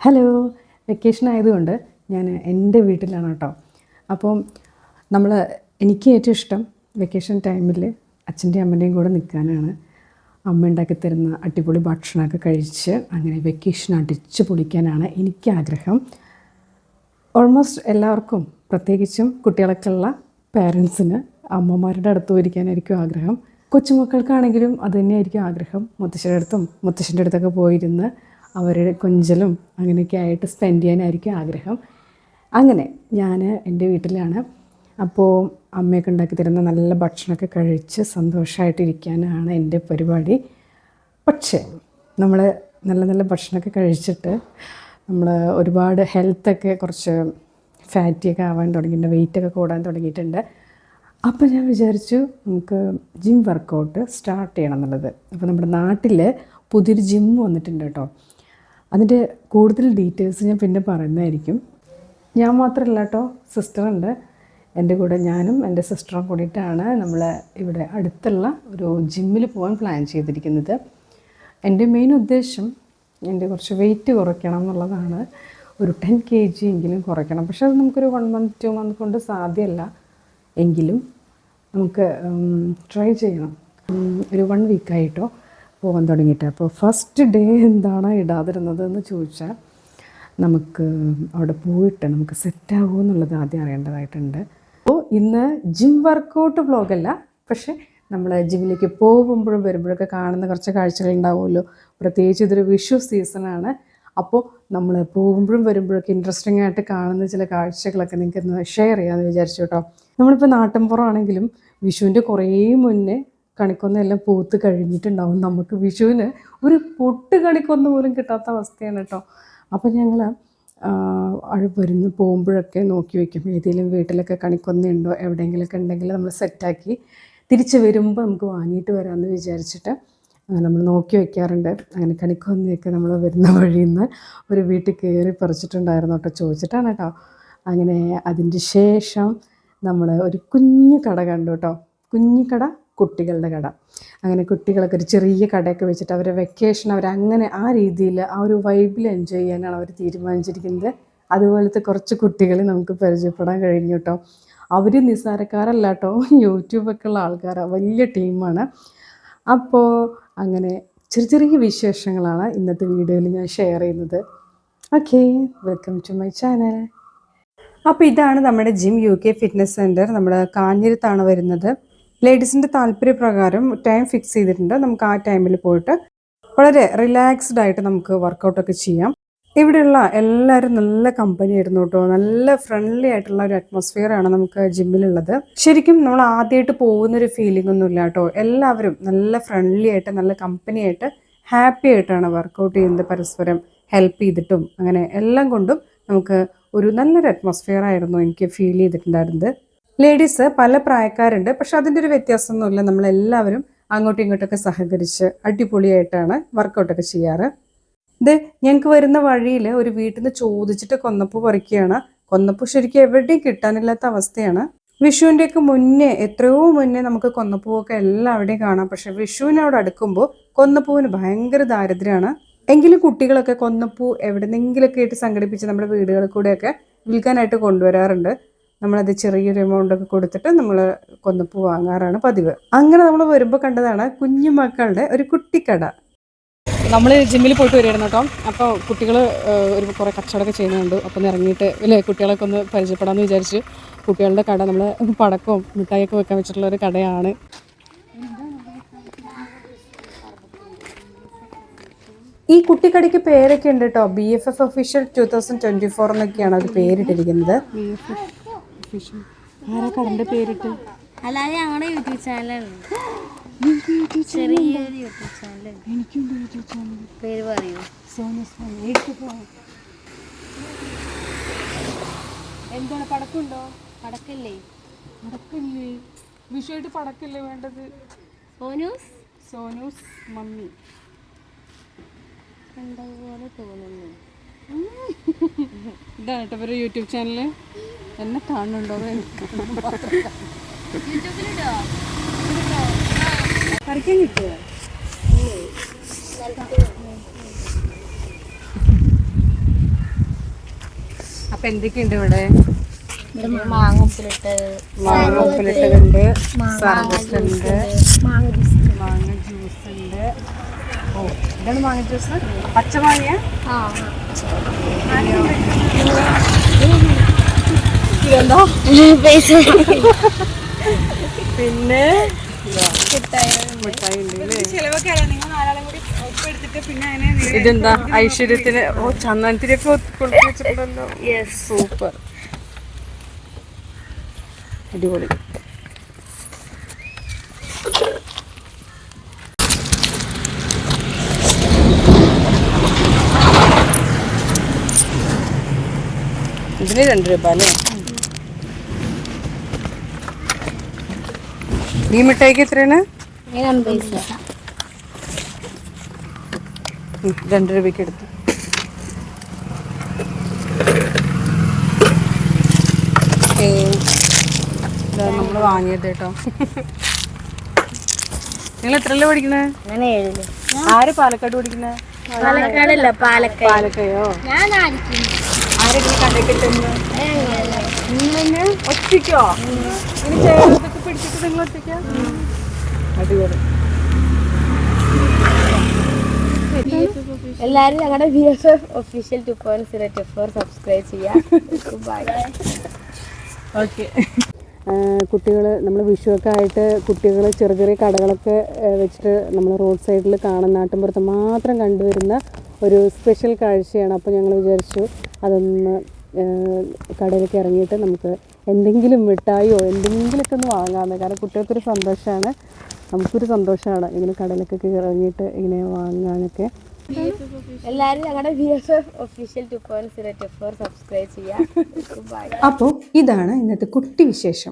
Hello. Vacation ആയതുകൊണ്ട് ഞാൻ എന്റെ വീട്ടിലാണ് കേട്ടോ. അപ്പം നമ്മൾ എനിക്ക് ഏറ്റവും ഇഷ്ടം വെക്കേഷൻ ടൈമിൽ അച്ഛന്റെയും അമ്മന്റെയും കൂടെ നിൽക്കാനാണ്. അമ്മ ഉണ്ടാക്കി തരുന്ന അടിപൊളി ഭക്ഷണമൊക്കെ കഴിച്ച് അങ്ങനെ വെക്കേഷൻ അടിച്ച് പൊളിക്കാനാണ് എനിക്ക് ആഗ്രഹം. ഓൾമോസ്റ്റ് എല്ലാവർക്കും പ്രത്യേകിച്ചും കുട്ടികളൊക്കെയുള്ള പേരൻസിന് അമ്മമാരുടെ അടുത്ത് പോയിരിക്കാനായിരിക്കും ആഗ്രഹം. കൊച്ചുമക്കൾക്കാണെങ്കിലും അതുതന്നെയായിരിക്കും ആഗ്രഹം. മുത്തശ്ശിയുടെ അടുത്തും മുത്തശ്ശന്റെ അടുത്തൊക്കെ പോയിരുന്ന് അവരുടെ കൊഞ്ചലും അങ്ങനെയൊക്കെ ആയിട്ട് സ്പെൻഡ് ചെയ്യാനായിരിക്കും ആഗ്രഹം. അങ്ങനെ ഞാൻ എന്റെ വീട്ടിലാണ്. അപ്പോൾ അമ്മയൊക്കെ ഉണ്ടാക്കി തരുന്ന നല്ല ഭക്ഷണമൊക്കെ കഴിച്ച് സന്തോഷമായിട്ടിരിക്കാനാണ് എന്റെ പരിപാടി. പക്ഷേ നമ്മൾ നല്ല നല്ല ഭക്ഷണമൊക്കെ കഴിച്ചിട്ട് നമ്മൾ ഒരുപാട് ഹെൽത്തൊക്കെ കുറച്ച് ഫാറ്റിയൊക്കെ ആവാൻ തുടങ്ങിയിട്ടുണ്ട് വെയിറ്റൊക്കെ കൂടാൻ തുടങ്ങിയിട്ടുണ്ട്. അപ്പോൾ ഞാൻ വിചാരിച്ചു നമുക്ക് ജിം വർക്കൗട്ട് സ്റ്റാർട്ട് ചെയ്യണം എന്നുള്ളത്. അപ്പോൾ നമ്മുടെ നാട്ടിൽ പുതിയൊരു ജിം വന്നിട്ടുണ്ട് കേട്ടോ. അതിന്റെ കൂടുതൽ ഡീറ്റെയിൽസ് ഞാൻ പിന്നെ പറയുന്നതായിരിക്കും. ഞാൻ മാത്രമല്ല കേട്ടോ സിസ്റ്ററുണ്ട്. എന്റെ കൂടെ ഞാനും എന്റെ സിസ്റ്ററും കൂടിയിട്ടാണ് നമ്മൾ ഇവിടെ അടുത്തുള്ള ഒരു ജിമ്മിൽ പോകാൻ പ്ലാൻ ചെയ്തിരിക്കുന്നത്. എന്റെ മെയിൻ ഉദ്ദേശം എന്റെ കുറച്ച് വെയിറ്റ് കുറയ്ക്കണം എന്നുള്ളതാണ്. ഒരു ടെൻ കെ ജി എങ്കിലും കുറയ്ക്കണം. പക്ഷെ അത് നമുക്കൊരു വൺ മന്ത് ടു മന്ത് കൊണ്ട് സാധ്യമല്ല. എങ്കിലും നമുക്ക് ട്രൈ ചെയ്യണം. ഒരു വൺ വീക്കായിട്ടോ പോകാൻ തുടങ്ങിയിട്ട്. അപ്പോൾ ഫസ്റ്റ് ഡേ എന്താണ് ഇടാതിരുന്നത് എന്ന് ചോദിച്ചാൽ നമുക്ക് അവിടെ പോയിട്ട് നമുക്ക് സെറ്റാകുമോ എന്നുള്ളത് ആദ്യം അറിയേണ്ടതായിട്ടുണ്ട്. അപ്പോൾ ഇന്ന് ജിം വർക്കൗട്ട് വ്ളോഗല്ല പക്ഷേ നമ്മൾ ജിമ്മിലേക്ക് പോകുമ്പോഴും വരുമ്പോഴൊക്കെ കാണുന്ന കുറച്ച് കാഴ്ചകൾ ഉണ്ടാവുമല്ലോ. പ്രത്യേകിച്ച് ഇതൊരു വിഷു സീസണാണ് അപ്പോൾ നമ്മൾ പോകുമ്പോഴും വരുമ്പോഴൊക്കെ ഇൻട്രസ്റ്റിംഗ് ആയിട്ട് കാണുന്ന ചില കാഴ്ചകളൊക്കെ നിങ്ങൾക്ക് ഷെയർ ചെയ്യാമെന്ന് വിചാരിച്ചു കേട്ടോ. നമ്മളിപ്പോൾ നാട്ടിൻപുറമാണെങ്കിലും വിഷുവിന്റെ കുറേ മുന്നേ കണിക്കൊന്നെല്ലാം പൂത്ത് കഴിഞ്ഞിട്ടുണ്ടാവും നമുക്ക് വിഷുവിന്. ഒരു പൊട്ട് കണിക്കൊന്ന പോലും കിട്ടാത്ത അവസ്ഥയാണ് കേട്ടോ. അപ്പോൾ ഞങ്ങൾ വരുന്ന പോകുമ്പോഴൊക്കെ നോക്കി വയ്ക്കും ഏതെങ്കിലും വീട്ടിലൊക്കെ കണിക്കൊന്നയുണ്ടോ എവിടെയെങ്കിലുമൊക്കെ ഉണ്ടെങ്കിൽ നമ്മൾ സെറ്റാക്കി തിരിച്ച് വരുമ്പോൾ നമുക്ക് വാങ്ങിയിട്ട് വരാമെന്ന് വിചാരിച്ചിട്ട് അങ്ങനെ നമ്മൾ നോക്കി വയ്ക്കാറുണ്ട് അങ്ങനെ കണിക്കൊന്നയൊക്കെ നമ്മൾ വരുന്ന വഴിയിൽ നിന്ന് ഒരു വീട്ടിൽ കയറി പറിച്ചിട്ടുണ്ടായിരുന്നു കേട്ടോ. ചോദിച്ചിട്ടാണ് കേട്ടോ. അങ്ങനെ അതിന്റെ ശേഷം നമ്മൾ ഒരു കുഞ്ഞു കട കണ്ടു കേട്ടോ. കുഞ്ഞു കട കുട്ടികളുടെ കട. അങ്ങനെ കുട്ടികളൊക്കെ ഒരു ചെറിയ കടയൊക്കെ വെച്ചിട്ട് അവരെ വെക്കേഷൻ അവർ അങ്ങനെ ആ രീതിയിൽ ആ ഒരു വൈബിൽ എൻജോയ് ചെയ്യാനാണ് അവർ തീരുമാനിച്ചിരിക്കുന്നത്. അതുപോലത്തെ കുറച്ച് കുട്ടികളെ നമുക്ക് പരിചയപ്പെടാൻ കഴിഞ്ഞു കേട്ടോ അവർ നിസ്സാരക്കാരല്ല കേട്ടോ യൂട്യൂബൊക്കെ ഉള്ള ആൾക്കാരാണ് വലിയ ടീമാണ് അപ്പോൾ അങ്ങനെ ചെറിയ ചെറിയ വിശേഷങ്ങളാണ് ഇന്നത്തെ വീഡിയോയിൽ ഞാൻ ഷെയർ ചെയ്യുന്നത്. Okay welcome to my channel അപ്പോൾ ഇതാണ് നമ്മുടെ gym U K fitness centre നമ്മുടെ കാഞ്ഞിരത്താണ് വരുന്നത്. ലേഡീസിന്റെ താല്പര്യപ്രകാരം ടൈം ഫിക്സ് ചെയ്തിട്ടുണ്ട്. നമുക്ക് ആ ടൈമിൽ പോയിട്ട് വളരെ റിലാക്സ്ഡ് ആയിട്ട് നമുക്ക് വർക്കൗട്ടൊക്കെ ചെയ്യാം. ഇവിടെയുള്ള എല്ലാവരും നല്ല കമ്പനി ആയിരുന്നു കേട്ടോ. നല്ല ഫ്രണ്ട്ലി ആയിട്ടുള്ള ഒരു അറ്റ്മോസ്ഫിയർ ആണ് നമുക്ക് ജിമ്മിലുള്ളത് ശരിക്കും നമ്മൾ ആദ്യമായിട്ട് പോകുന്ന ഒരു ഫീലിംഗ് ഒന്നുമില്ല കേട്ടോ. എല്ലാവരും നല്ല ഫ്രണ്ട്ലി ആയിട്ട് നല്ല കമ്പനി ആയിട്ട് ഹാപ്പി ആയിട്ടാണ് വർക്കൗട്ട് ചെയ്യുന്നത് പരസ്പരം. ഹെൽപ്പ് ചെയ്തിട്ടും അങ്ങനെ എല്ലാം കൊണ്ടും നമുക്ക് ഒരു നല്ലൊരു അറ്റ്മോസ്ഫിയർ ആയിരുന്നു എനിക്ക് ഫീൽ ചെയ്തിട്ടുണ്ടായിരുന്നത്. ലേഡീസ് പല പ്രായക്കാരുണ്ട്. പക്ഷെ അതിന്റെ ഒരു വ്യത്യാസമൊന്നുമില്ല. നമ്മളെല്ലാവരും അങ്ങോട്ടും ഇങ്ങോട്ടൊക്കെ സഹകരിച്ച് അടിപൊളിയായിട്ടാണ് വർക്കൗട്ടൊക്കെ ചെയ്യാറ്. ഇത് ഞങ്ങൾക്ക് വരുന്ന വഴിയിൽ ഒരു വീട്ടിൽ നിന്ന് ചോദിച്ചിട്ട് കൊന്നപ്പൂ പറിക്കുകയാണ്. കൊന്നപ്പൂ ശരിക്കും എവിടെയും കിട്ടാനില്ലാത്ത അവസ്ഥയാണ്. വിഷുവിന്റെയൊക്കെ മുന്നേ എത്രയോ മുന്നേ നമുക്ക് കൊന്നപ്പൂവൊക്കെ എല്ലാവിടെയും കാണാം. പക്ഷെ വിഷുവിനോട് അടുക്കുമ്പോൾ കൊന്നപ്പൂവിന് ഭയങ്കര ദാരിദ്ര്യമാണ്. എങ്കിലും കുട്ടികളൊക്കെ കൊന്നപ്പൂ എവിടെ നിന്നെങ്കിലൊക്കെ ആയിട്ട് സംഘടിപ്പിച്ച് നമ്മുടെ വീടുകളിൽ കൂടെയൊക്കെ വിൽക്കാനായിട്ട് കൊണ്ടുവരാറുണ്ട്. നമ്മളത് ചെറിയൊരു എമൗണ്ട് ഒക്കെ കൊടുത്തിട്ട് നമ്മൾ കൊന്നപ്പൂ വാങ്ങാറാണ് പതിവ്. അങ്ങനെ നമ്മൾ വരുമ്പോൾ കണ്ടതാണ് കുഞ്ഞു മക്കളുടെ ഒരു കുട്ടിക്കട. നമ്മൾ ജിമ്മിൽ പോയിട്ട് വരികയായിരുന്നു കേട്ടോ. അപ്പോൾ കുട്ടികൾ ഒരു കുറേ കച്ചവടമൊക്കെ ചെയ്യുന്നുണ്ട്. അപ്പം ഇറങ്ങിയിട്ട് അല്ലേ കുട്ടികളൊക്കെ ഒന്ന് പരിചയപ്പെടാമെന്ന് വിചാരിച്ച് കുട്ടികളുടെ കട നമ്മൾ പടക്കവും മിഠായിയൊക്കെ വെക്കാൻ വെച്ചിട്ടുള്ള ഒരു കടയാണ്. ഈ കുട്ടിക്കടയ്ക്ക് പേരൊക്കെ ഉണ്ട് കേട്ടോ. B F F official two thousand twenty four എന്നൊക്കെയാണ് അത് പേരിട്ടിരിക്കുന്നത്. ആരാ കടന്റെ പേരിട്ട്? അല്ലാതെ ഞങ്ങളുടെ യൂട്യൂബ് ചാനലാണ് ചെറിയൊരു യൂട്യൂബ് ചാനൽ എനിക്കുണ്ട് യൂട്യൂബ് ചാനൽ പേര് പറയൂ. സോനസ് എടുത്തിട്ടോ എന്താണ് പടക്കുണ്ടോ പടക്കല്ലേ? പടക്കില്ലേ? വിഷുവായിട്ട് പടക്കില്ലേ വേണ്ടത്? സോനൂസ്? സോനൂസ് മമ്മി. കണ്ടതുപോലെ തോന്നുന്നു? ഇതാണ് കേട്ടോ ഇവരുടെ യൂട്യൂബ് ചാനൽ എന്നെ കാണുന്നുണ്ടോ പറിക്കാൻ കിട്ടുമോ അപ്പൊ എന്തൊക്കെയുണ്ട് ഇവിടെ? മാങ്ങ ഉപ്പിലിട്ട് മാങ്ങ ഉപ്പിലിട്ടതുണ്ട് സർബത്ത് ഉണ്ട്. മാങ്ങ ജ്യൂസ് ഉണ്ട്. ഇതാണ് മാങ്ങ ജ്യൂസ്? പച്ചമാങ്ങ ആ. പിന്നെ ഇതെന്താ? ഐശ്വര്യത്തിന് ഓ ചന്ദനത്തിനൊക്കെ കൊടുത്തു വെച്ചിട്ടുണ്ടല്ലോ. സൂപ്പർ അടിപൊളി. ഇതിന് രണ്ട് രൂപ അല്ലേ? ഈ മിഠായിക്ക് എത്രയാണ്? രണ്ട് രൂപയ്ക്ക് എടുത്തു. നമ്മൾ വാങ്ങിയത് കേട്ടോ. നിങ്ങൾ എത്ര പഠിക്കണേ? ആര് പാലക്കാട് പഠിക്കണേ? പാലക്കാടല്ല പാലക്കാട്. പാലക്കയോ ഞാൻ ആരെങ്കിലും കണ്ടക്കിട്ടെന്ന് ഇന്നെ ഒറ്റയ്ക്കോ? ഇനി ചേർത്തൊക്കെ പിടിച്ചിട്ട് നിങ്ങൾ ഒറ്റയ്ക്കോ? അടിപൊളി. എല്ലാരും ഞങ്ങളുടെ B F F official two point zero two four subscribe ചെയ്യാം. ബൈ ഓക്കെ കുട്ടികൾ നമ്മൾ വിഷുവൊക്കെ ആയിട്ട് കുട്ടികൾ ചെറിയ ചെറിയ കടകളൊക്കെ വെച്ചിട്ട് നമ്മൾ റോഡ് സൈഡിൽ കാണുന്ന നാട്ടിൻപുറത്ത് മാത്രം കണ്ടുവരുന്ന ഒരു സ്പെഷ്യൽ കാഴ്ചയാണ്. അപ്പോൾ ഞങ്ങൾ വിചാരിച്ചു അതൊന്ന് കടയിലേക്ക് ഇറങ്ങിയിട്ട് നമുക്ക് എന്തെങ്കിലും മിഠായിയോ എന്തെങ്കിലുമൊക്കെ ഒന്ന് വാങ്ങാമെന്ന് കാരണം കുട്ടികൾക്കൊരു സന്തോഷമാണ്. നമുക്കൊരു സന്തോഷമാണ് ഇങ്ങനെ കടയിലൊക്കെ ഇറങ്ങിയിട്ട് ഇങ്ങനെ വാങ്ങാനൊക്കെ. എല്ലാവരും ഞങ്ങളുടെ B F F official two point zero two four subscribe ചെയ്യുക അപ്പോൾ ഇതാണ് ഇന്നത്തെ കുട്ടി വിശേഷം.